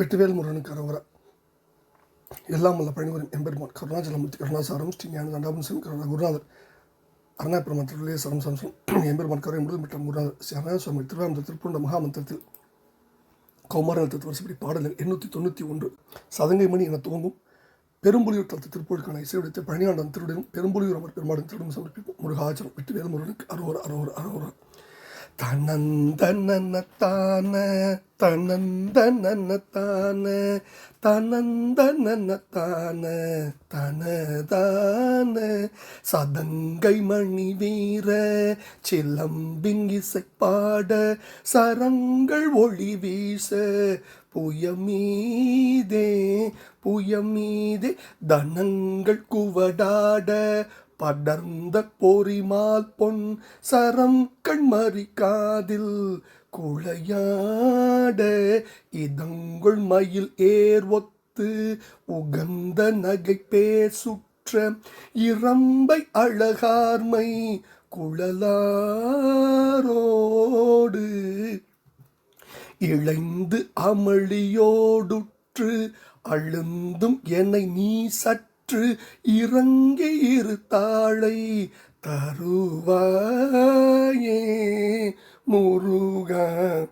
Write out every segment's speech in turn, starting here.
வெற்றிவேல் முருகனுக்கு அரோகரா எல்லாம் வல்ல பணிபுரம் எம்பெருமான் கருணாச்சலமூர்த்தி கருணாசாரம் ஸ்ரீ ஞான தண்டாபன்சன் கருணா குருநாதர். அருணாபுரம் திருவிழே சரம் சம்சம் எம்பெருமான் கரை முதல் மற்றும் குருநாதர் ஸ்ரீ அருணாசுவாமி திருவாரூர் திருப்பூண்ட மகாமந்திரத்தில் கௌமாரத்தில் தத்துவரசப்படி பாடல்கள் எண்ணூற்றி தொண்ணூற்றி ஒன்று. சதங்கை மணி என துவங்கும். பெரும்புலியூர் தளத்து திருப்பூருக்கான இசையுடைத்த பழனியாண்டன் திருடனும் பெரும்புலியூர் அமர் பெருமாடன் திருடனும் சமர்ப்பிப்போம். முருகாச்சலம் விட்டு வேறு முருகனுக்கு அரோர அரோர அரோர. தனந்தன தான தனந்தன தனதான. சதங்கை மணி வீர சிலம்பின் இசைப்பாட சரங்கள் ஒளி வீச புயமீதே புயமீதே தனங்கள் குவடாட படர்ந்த பொறிமால் பொன் சரம் கண்மறி காதில் குளையாட இதங்குள் மயில் ஏர் ஒத்து உகந்த நகை பேசுற்ற இரம்பை அழகார்மை குழலாரோடு இழைந்து அமளியோடுற்று அழுந்தும் என்னை நீ சற்று இறங்கி இரு தாளை தருவாயே. முருகா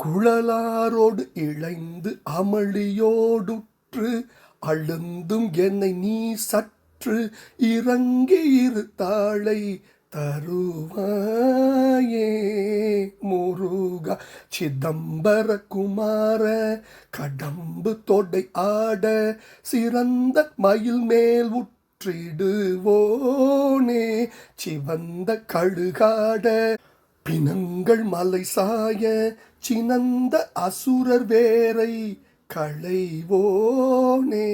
குழலாரோடு இழைந்து அமளியோடுற்று அழுந்தும் என்னை நீ சற்று இறங்கி இரு தாளை தருவாயே முருகா சிதம்பர குமார கடம்பு தொடை ஆட சிறந்த மயில் மேல் உற்றிடுவோனே சிவந்த கழுகாட பிணங்கள் மலை சாய சினந்த அசுரர் வேரை களைவோனே.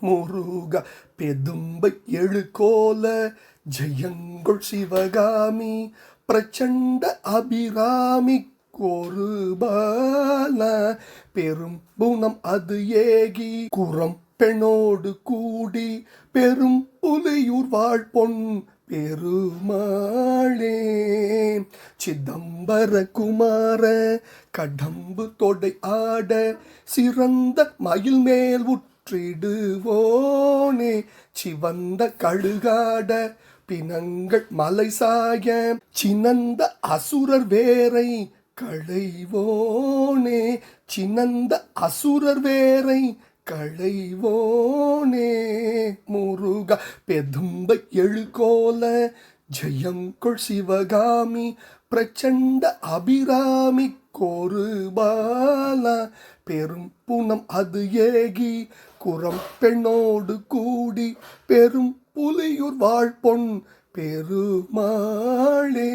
முருக பெதும்பை எழுகோல ஜெயங்கொள் சிவகாமி பிரச்சண்ட அபிராமி கோருபால பெரும் குணம் அது ஏகி குரம் பெண்ணோடு கூடி பெரும் புலியூர் வாழ்பொன் பெருமாளே சிதம்பர குமார கடம்பு தொடை ஆட சிறந்த மயில் மேல் உற்றிடுவோனே சிவந்த கழுகாட பிணங்கள் மலை சாய சினந்த அசுரர் வேரை களைவோனே. சினந்த அசுரர் வேரை களைவோனே. முருகா பெதும்ப எழுகோல ஜெயங்கொள் சிவகாமி பிரச்சண்ட அபிராமி கோருபாலா. பெரும் புணம் அது ஏகி குரம் பெண்ணோடு கூடி பெரும் புலியூர் வாழ்பொன் பெருமாளே.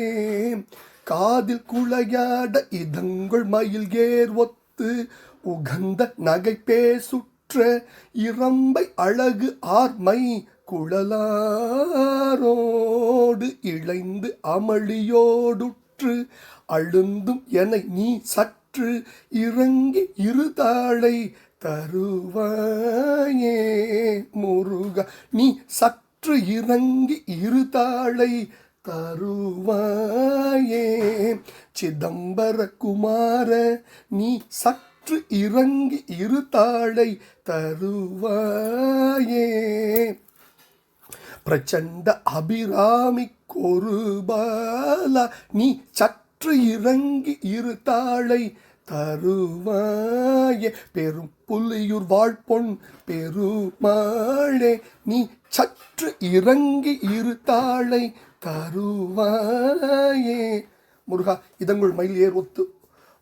காதில் குளையாட இதங்குள் மயில் ஏர் ஒத்து உகந்த நகை பேசுற்ற இரம்பை அழகு ஆர்மை குழலாரோடு இழைந்து அமளியோடுற்று அழுந்தும் என நீ சற்று இறங்கி இருதாளை தருவாயே. முரு என்று இறங்கி இருதாளை தருவாயே. சிதம்பர குமார நீ சற்று இறங்கி இருதாளை தருவாயே. பிரச்சண்ட அபிராமி கொருபால நீ சற்று இறங்கி இரு தாளை தருவாயே. பெரும் புலியூர் வாழ்பொன் பெருமாளே நீ சற்று இறங்கி இரு தாளை தருவாயே. முருகா இதங்குள் மயில் ஏர் ஒத்து.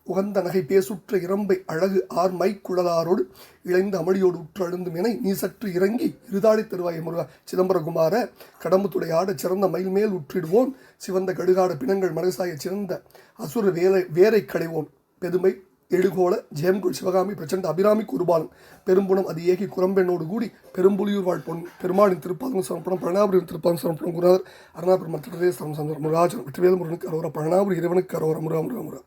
உகந்த நகை பேசுற்ற இரம்பை அழகு ஆர் மை குழலாரோடு இழைந்த அமளியோடு உற்று அழுந்தும் என நீ சற்று இறங்கி இருதாளி தருவாய் முருகா. சிதம்பரகுமார கடம்புத்துடைய ஆட சிறந்த மயில் மேல் உற்றிடுவோன் சிவந்த கடுகாட பிணங்கள் மனசாய சிறந்த அசுர வேலை வேரை களைவோன் பெதுமை எழுகோல ஜெயம்குள் சிவகாமி பிரச்சண்ட அபிராமி குருபாலன். பெரும்புணம் அது ஏகி குரம்பெண்ணோடு கூடி பெரும்புலியூர் வாழ் பொன் பெருமாளின் திருப்பாதம் சமர்ப்பணம் பழனாபுரியின் திருப்பாதம் சமர்ப்பணம் குருநாதர் அருணாபுரம் திருதே சமசந்தர் ராஜன் வெற்றிவேல் முருகனுக்கு அரோரா பழனாபுரி இறைவனுக்கு அரோரா முருகா முருகா முருகா.